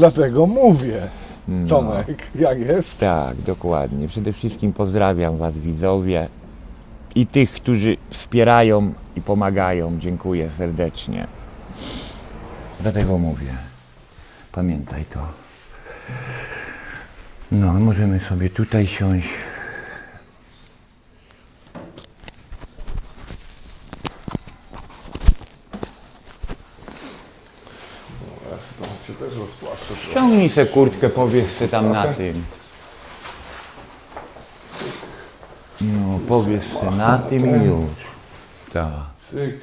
Dlatego mówię. Tomek, jak jest? Tak, dokładnie. Przede wszystkim pozdrawiam Was widzowie i tych, którzy wspierają i pomagają. Dziękuję serdecznie. Dlatego mówię. Pamiętaj to. No, możemy sobie tutaj siąść. Ja tam się też rozpłaszczę. Ściągnij se kurtkę, powiesz se tam na tym. No, powiesz se na tym i już. Tak, Cyk,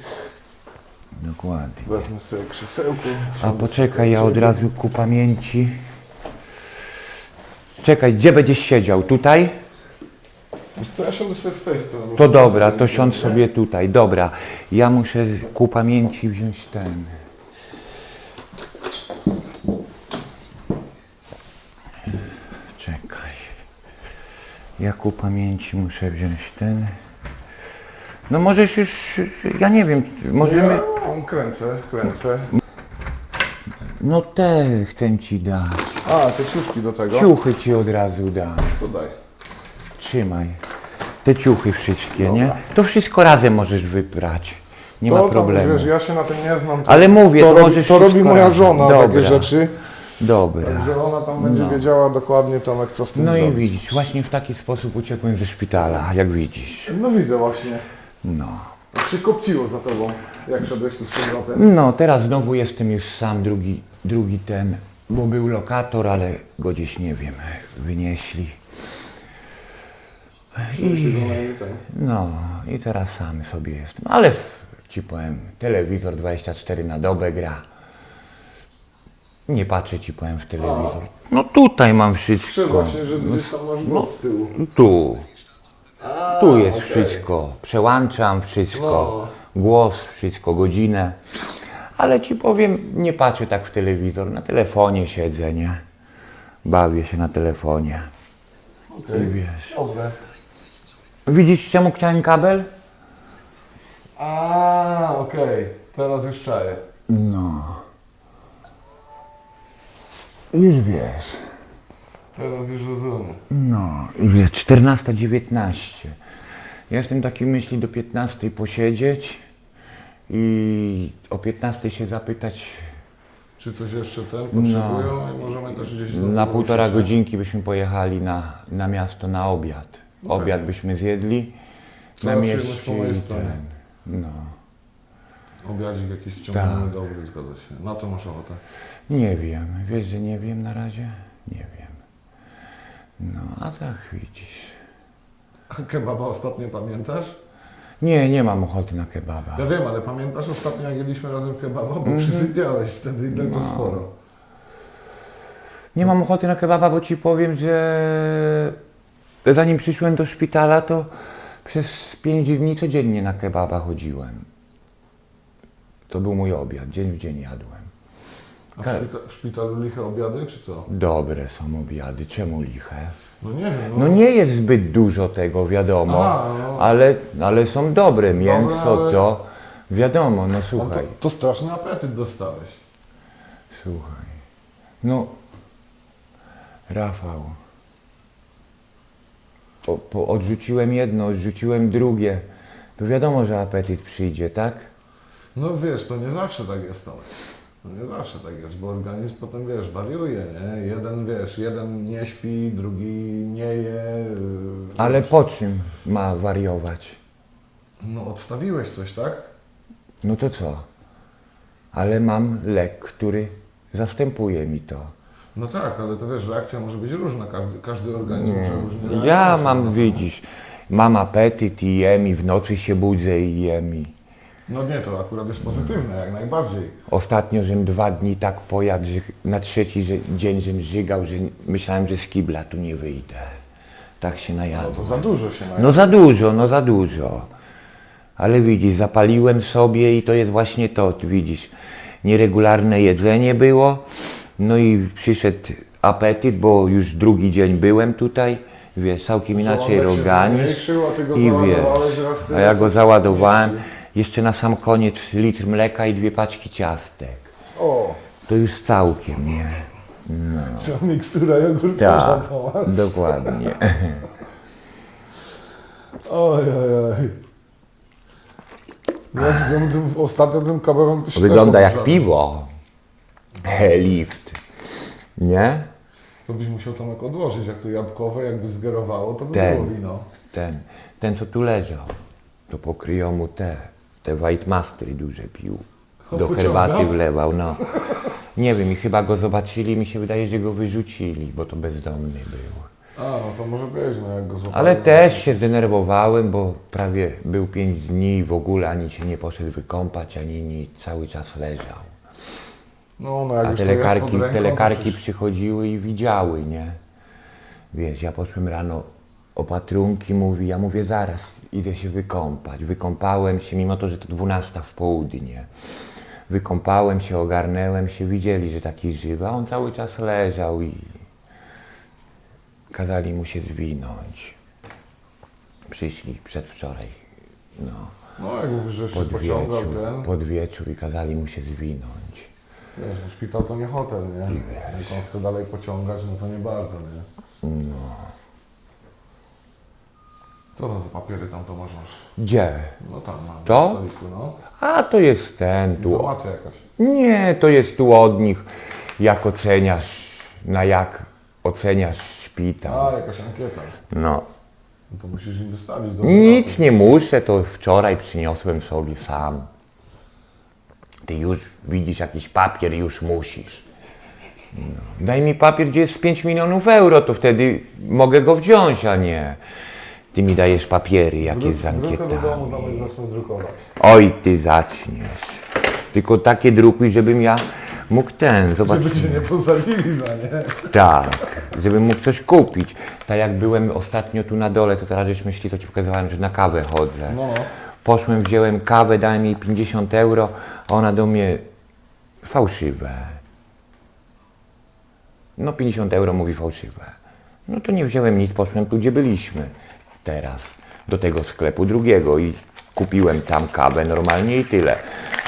dokładnie. wezmę sobie krzesełko. A poczekaj, ja od razu ku pamięci. Czekaj, gdzie będziesz siedział? Tutaj? Wiesz co, ja siądę sobie z tej strony. To dobra, to siądź sobie tutaj. Dobra, ja muszę ku pamięci wziąć ten. Czekaj. Ja ku pamięci muszę wziąć ten. No możesz już, ja nie wiem, możemy... Ja kręcę, kręcę. No te chcę ci dać. A, te ciuszki do tego. Ciuchy ci od razu dam. To daj. Trzymaj. Te ciuchy wszystkie, nie? To wszystko razem możesz wyprać. Nie To ma tam, problemu. wiesz, ja się na tym nie znam. To, Ale mówię, to, to robi, możesz to robi moja razem. żona Dobra. takie rzeczy. Dobra. Że ona tam będzie wiedziała dokładnie Tomek, co z tym No i zrobić. widzisz, właśnie w taki sposób uciekłem ze szpitala, jak widzisz. No widzę właśnie. No. Się kopciło za tobą, jak szedłeś tu z powrotem. No, teraz znowu jestem już sam, drugi, drugi ten, bo był lokator, ale go gdzieś, nie wiem, wynieśli. I, no, i teraz sam sobie jestem. Ale ci powiem, telewizor 24 na dobę gra. Nie patrzę ci powiem w telewizor. No tutaj mam Czy wszystko. właśnie, że gdzieś tam masz głos z tyłu. Tu. Tu jest okej. wszystko. Przełączam wszystko. Głos, wszystko, godzinę. Ale ci powiem, nie patrzę tak w telewizor. Na telefonie siedzę, nie? Bawię się na telefonie. Okej. I wiesz. Dobre. Widzisz, czemu chciałem kabel? A, okej. Teraz już czaję. No. Już wiesz. Teraz już rozumiem. No, i wiesz, 14.19. Ja jestem takiej myśli do 15 posiedzieć i o 15 się zapytać Czy coś jeszcze ten potrzebują? I możemy też gdzieś Na półtora jeszcze. godzinki byśmy pojechali na, na miasto na obiad. Obiad byśmy zjedli Cała na mieście i ten. No. Obiadzik jakiś ściągniony, Tak. dobry, zgadza się. Na co masz ochotę? Nie wiem. Wiesz, że nie wiem na razie? Nie wiem. No, a tak widzisz. A kebaba ostatnio pamiętasz? Nie, nie mam ochoty na kebaba. Ja wiem, ale pamiętasz ostatnio jak jedliśmy razem kebaba, bo Mhm. przysypiałeś wtedy i tak No. to sporo. Nie mam ochoty na kebaba, bo ci powiem, że zanim przyszłem do szpitala, to przez pięć dni codziennie na kebaba chodziłem. To był mój obiad, dzień w dzień jadłem. A w, szpita w szpitalu liche obiady, czy co? Dobre są obiady, czemu liche? No nie wiem, no. No nie jest zbyt dużo tego, wiadomo, A, no. ale, ale są dobre. Mięso ale- to wiadomo, no A to, słuchaj, to straszny apetyt dostałeś. słuchaj. No, Rafał, o, po, odrzuciłem jedno, odrzuciłem drugie. To wiadomo, że apetyt przyjdzie, tak? No wiesz, to nie zawsze tak jest Tomek. No nie zawsze tak jest, bo organizm potem, wiesz, wariuje, nie? Jeden, wiesz, jeden nie śpi, drugi nie je. yy, Ale wiesz. po czym ma wariować? No odstawiłeś coś, tak? No to co? Ale mam lek, który zastępuje mi to. No tak, ale to wiesz, reakcja może być różna, każdy, każdy organizm może różnie Ja mam, widzisz, mam apetyt i jem i w nocy się budzę i jem i No nie, to akurat jest pozytywne, jak najbardziej. ostatnio, żem dwa dni tak pojadł, że na trzeci że, dzień, żem żygał, że myślałem, że z kibla tu nie wyjdę. Tak się No najadłem. to za dużo się na No za dużo, no za dużo. Ale widzisz, zapaliłem sobie i to jest właśnie to, widzisz, nieregularne jedzenie było, no i przyszedł apetyt, bo już drugi dzień byłem tutaj, wiesz, całkiem inaczej go i wiesz, a ja go załadowałem. Jeszcze na sam koniec litr mleka i dwie paczki ciastek. O, To już całkiem, nie? No. To mikstura jogurtowa. Tak, dokładnie. Oj, oj, oj. Ja tym, ostatnio tym kabelem się Wygląda też jak piwo. Lift. Nie? To byś musiał Tomek odłożyć, jak to jabłkowe jakby zgerowało, to by Ten. było wino. Ten, ten co tu leżał. To pokryją mu te, te White Mastery duże pił. Do herbaty wlewał, no. Nie wiem, i chyba go zobaczyli, mi się wydaje, że go wyrzucili, bo to bezdomny był. A, no to może być, no jak go złapałem. Ale też się zdenerwowałem, bo prawie był pięć dni i w ogóle ani się nie poszedł wykąpać, ani nic, cały czas leżał. No, no jak A już te to jest lekarki, pod ręką, te to lekarki przecież- przychodziły i widziały, nie? Wiesz, ja poszłem rano opatrunki, mówi, ja mówię zaraz, idę się wykąpać. Wykąpałem się, mimo to, że to 12 w południe. Wykąpałem się, ogarnęłem się, widzieli, że taki żywy, a on cały czas leżał i kazali mu się zwinąć. Przyszli przedwczoraj, no, No jak mówisz, że się pociągał ten, pod wieczór i kazali mu się zwinąć. wiesz, szpital to nie hotel, nie? Jak on chce dalej pociągać, no to nie bardzo, nie? No. Co to za papiery tam to masz? Gdzie? No tam mam, To? na stoliku, no. A to jest ten tu. Informacja jakaś. Nie, to jest tu od nich, jak oceniasz, na jak oceniasz szpital. A, jakaś ankieta. No, No to musisz im wystawić do nic nie muszę, to wczoraj przyniosłem sobie sam. Ty już widzisz jakiś papier, już musisz. No. Daj mi papier, gdzie jest 5 milionów euro, to wtedy mogę go wziąć, a nie. Ty mi dajesz papiery jakieś z Wrócę do ankietami. domu, zacznę drukować. Oj, ty zaczniesz. Tylko takie drukuj, żebym ja mógł ten, zobacz. Żeby cię nie pozabili za nie. Tak, żebym mógł coś kupić. Tak jak byłem ostatnio tu na dole, to teraz żeśmy szli, to ci pokazywałem, że na kawę chodzę. No, no. Poszłem, wziąłem kawę, dałem jej 50 euro, a ona do mnie fałszywe. No 50 euro mówi fałszywe. No to nie wziąłem nic, poszłem tu, gdzie byliśmy teraz, do tego sklepu drugiego i kupiłem tam kawę normalnie i tyle.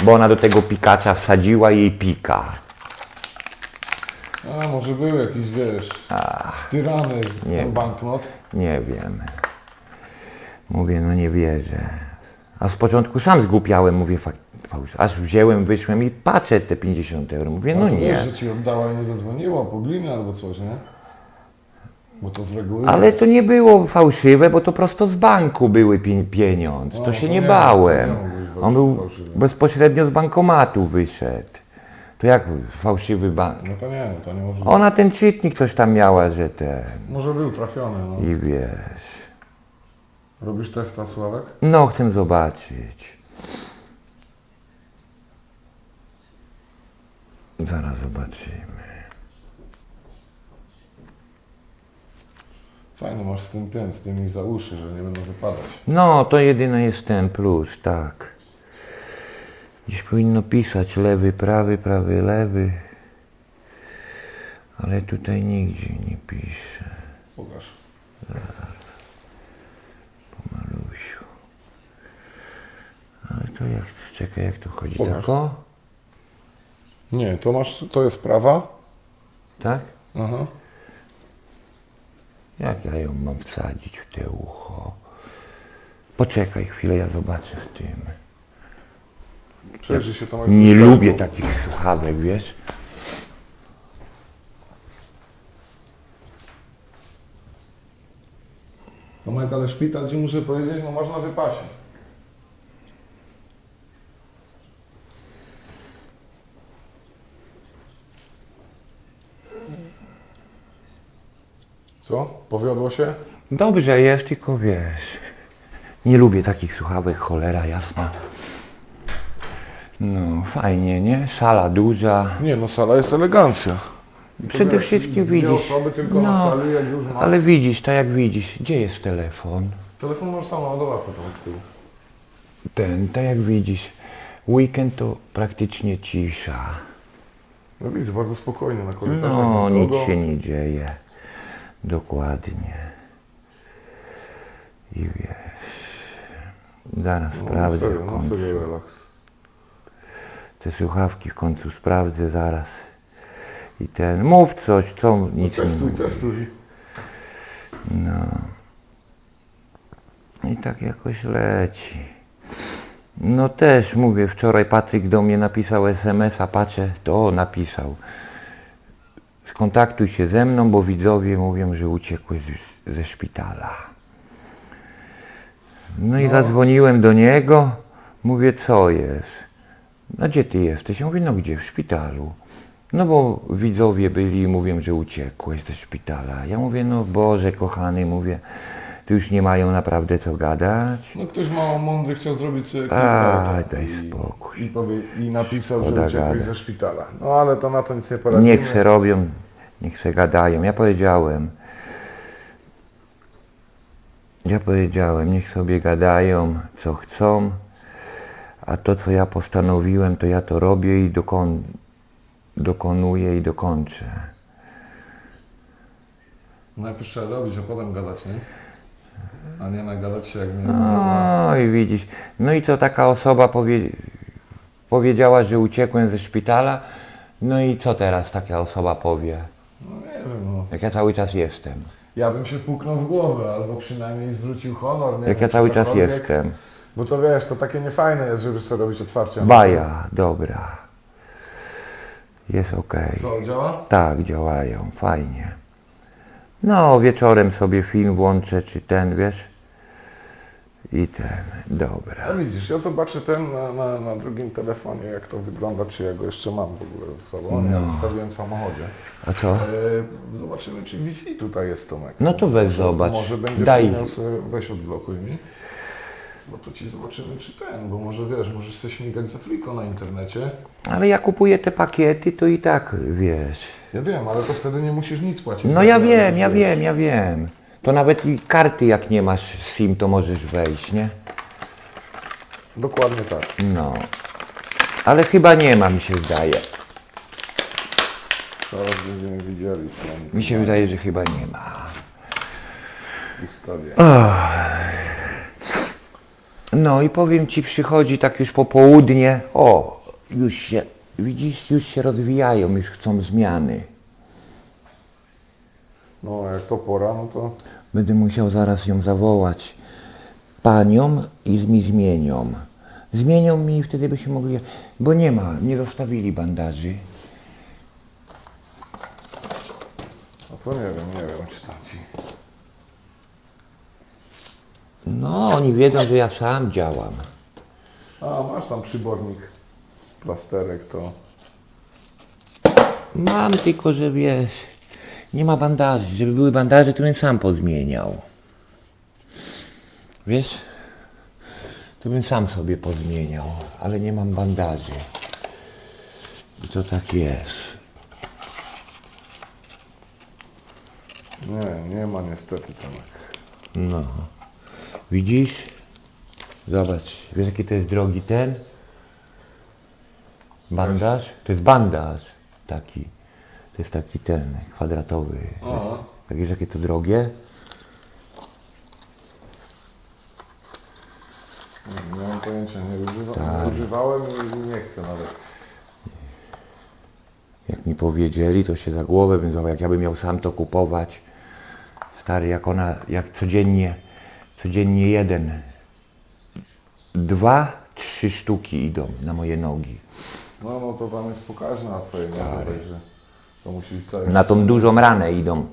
Bo ona do tego pikacza wsadziła jej pika. A, może był jakiś, wiesz, styrany nie. ten banknot. Nie wiem. Mówię, no nie wierzę. A z początku sam zgłupiałem, mówię, fałsz. Aż wziąłem, wyszłem i patrzę te 50 euro. Mówię, no to nie. wiesz, że ci oddała i nie zadzwoniła po glinie albo coś, nie? Bo to z reguły... Ale to nie było fałszywe, bo to prosto z banku były pie- pieniądz. No, To się to nie nie, bałem. to nie On był fałszywy. bezpośrednio z bankomatu wyszedł. To jak fałszywy bank? No to nie, no to nie może Ona ten czytnik coś tam miała, że ten. Może był trafiony, no. I wiesz. Robisz testa, Sławek? No, chcę zobaczyć. Zaraz zobaczymy. Fajny masz z tym tym, z tymi za uszy, że nie będą wypadać. No, to jedyny jest ten plus, tak. Gdzieś powinno pisać lewy, prawy, prawy, lewy. Ale tutaj nigdzie nie pisze. Pokaż. Malusiu. Ale to jak, czekaj, jak to chodzi? Pokaż. Tak o? Nie, to masz, to jest prawa. Tak? Aha. Jak ja ją mam wsadzić w te ucho? Poczekaj chwilę, ja zobaczę w tym. Przejrzyj się tam. Nie lubię takich słuchawek, wiesz? Tomek, ale szpital ci muszę powiedzieć, no masz na wypasie. Co? Powiodło się? Dobrze jest, tylko wiesz. Nie lubię takich słuchawek, cholera jasna. No, fajnie, nie? Sala duża. Nie, no sala jest elegancja. Przede wszystkim Dwie widzisz. osoby tylko na No, sali, jak już ma. ale widzisz, tak jak widzisz, gdzie jest telefon? Telefon masz tam na ładowarce tam z tyłu. Ten, tak jak widzisz, weekend to praktycznie cisza. No widzę, bardzo spokojnie na korytarzu. No, nic się nie dzieje. Dokładnie. I wiesz, zaraz No, sprawdzę serio, w no końcu. Te słuchawki w końcu sprawdzę zaraz. I ten, mów coś, co nic nie Testuj, mówię. testuj. I tak jakoś leci. No też mówię, wczoraj Patryk do mnie napisał SMS-a, patrzę, to napisał. Skontaktuj się ze mną, bo widzowie mówią, że uciekłeś z, ze szpitala. No i zadzwoniłem do niego, mówię, co jest? No gdzie ty jesteś? Ja mówię, no gdzie? W szpitalu. No bo widzowie byli i mówią, że uciekłeś ze szpitala. Ja mówię, no Boże kochany, mówię, tu już nie mają naprawdę co gadać. No ktoś mało mądry chciał zrobić sobie A, daj i- spokój. I, powie, I napisał, Szkoda że uciekłeś gada. ze szpitala. No ale to na to nic nie poradzimy. Niech se robią, niech se gadają. Ja powiedziałem, ja powiedziałem, niech sobie gadają, co chcą, a to, co ja postanowiłem, to ja to robię i dokon, dokonuję i dokończę. Najpierw trzeba robić, a potem gadać, nie? A nie nagadać się jak nie jest. No i widzisz, no i to taka osoba powie, powiedziała, że uciekłem ze szpitala, no i co teraz taka osoba powie, No wiem, no. jak ja cały czas jestem, Ja bym się puknął w głowę, albo przynajmniej zwrócił honor. Nie jak wiem, ja cały czas cokolwiek. jestem. Bo to wiesz, to takie niefajne jest, żeby sobie robić otwarcie. Baja, dobra. Jest okej. Co, działa? Tak, działają, fajnie. No, wieczorem sobie film włączę, czy ten, wiesz? I ten, dobra. A widzisz, ja zobaczę ten na, na, na drugim telefonie, jak to wygląda, czy ja go jeszcze mam w ogóle ze sobą. No. Ja zostawiłem w samochodzie. A co? E, zobaczymy, czy Wi-Fi tutaj jest, Tomek. No to weź zobacz. Może będziesz Daj. sobie, weź odblokuj mi. Bo to ci zobaczymy, czy ten, bo może wiesz, możesz sobie śmigać za fliko na internecie. Ale ja kupuję te pakiety, to i tak, wiesz. Ja wiem, ale to wtedy nie musisz nic płacić. No ja wiem, ja wiesz. wiem, ja wiem. To nawet i karty, jak nie masz SIM, to możesz wejść, nie? Dokładnie tak. No. Ale chyba nie ma, mi się zdaje. Zaraz będziemy widzieli, co Mi się wydaje, że chyba nie ma. ustawię. No i powiem Ci, przychodzi tak już popołudnie. O, już się, widzisz, już się rozwijają, już chcą zmiany. No, jak to pora, no to Będę musiał zaraz ją zawołać. Panią i z mi zmienią. Zmienią mi i wtedy by się mogli... Bo nie ma, nie zostawili bandaży. no to nie wiem, nie wiem, czy tam ci... No, oni wiedzą, że ja sam działam. A, masz tam przybornik, plasterek, to... Mam tylko, że wiesz, nie ma bandaży. Żeby były bandaże, to bym sam pozmieniał. Wiesz? To bym sam sobie pozmieniał, ale nie mam bandaży. I to tak jest. Nie, nie ma niestety, Tomek. No. Widzisz? Zobacz, wiesz jaki to jest drogi ten? Bandaż? To jest bandaż taki. To jest taki ten, kwadratowy. Aha. Tak wiesz jakie to drogie? Nie, nie mam pojęcia, nie używa, Tak. używałem i nie chcę nawet. Jak mi powiedzieli, to się za głowę bym złapał, jak ja bym miał sam to kupować. Stary, jak ona, jak codziennie, codziennie jeden, dwa, trzy sztuki idą na moje nogi. No, no to tam jest pokaźne na twoje nie? Także Na tą dużą ranę idą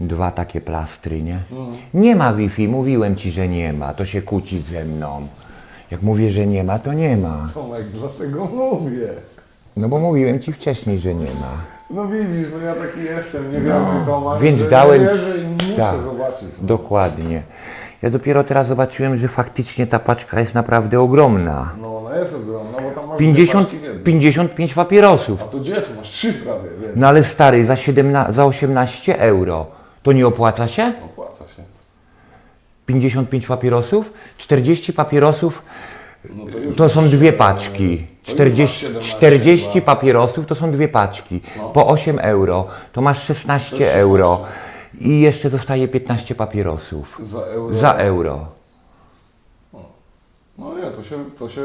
dwa takie plastry, nie? Nie ma Wi-Fi, mówiłem ci, że nie ma, to się kłócić ze mną. Jak mówię, że nie ma, to nie ma. Tomek, dlatego mówię. No bo mówiłem ci wcześniej, że nie ma. No widzisz, no ja taki jestem, niewiarny Tomek, Więc że dałem nie wierzę i muszę tak. zobaczyć. Dokładnie. Ja dopiero teraz zobaczyłem, że faktycznie ta paczka jest naprawdę ogromna. No ona jest ogromna, bo tam masz 50, dwie paczki w jednej. 55 papierosów. A to gdzie? Tu masz trzy prawie, więc No ale stary, za, 17, za 18 euro. To nie opłaca się? opłaca się. 55 papierosów? 40 papierosów No to to są dwie paczki. to już masz 40, 17 40 chyba. papierosów to są dwie paczki. Po 8 euro. To masz 16 To jest euro. I jeszcze zostaje 15 papierosów. Za euro. Za euro. No nie, to się, to się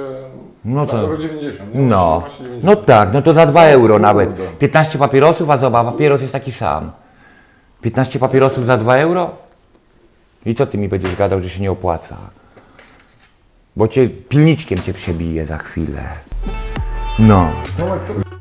No to- euro 90, nie? No, Właśnie 90. no tak, no to za 2 euro nawet. Kurde. 15 papierosów, a zobacz, papieros jest taki sam. 15 papierosów za 2 euro? I co ty mi będziesz gadał, że się nie opłaca? Bo cię pilniczkiem cię przebije za chwilę. No. Tomek, to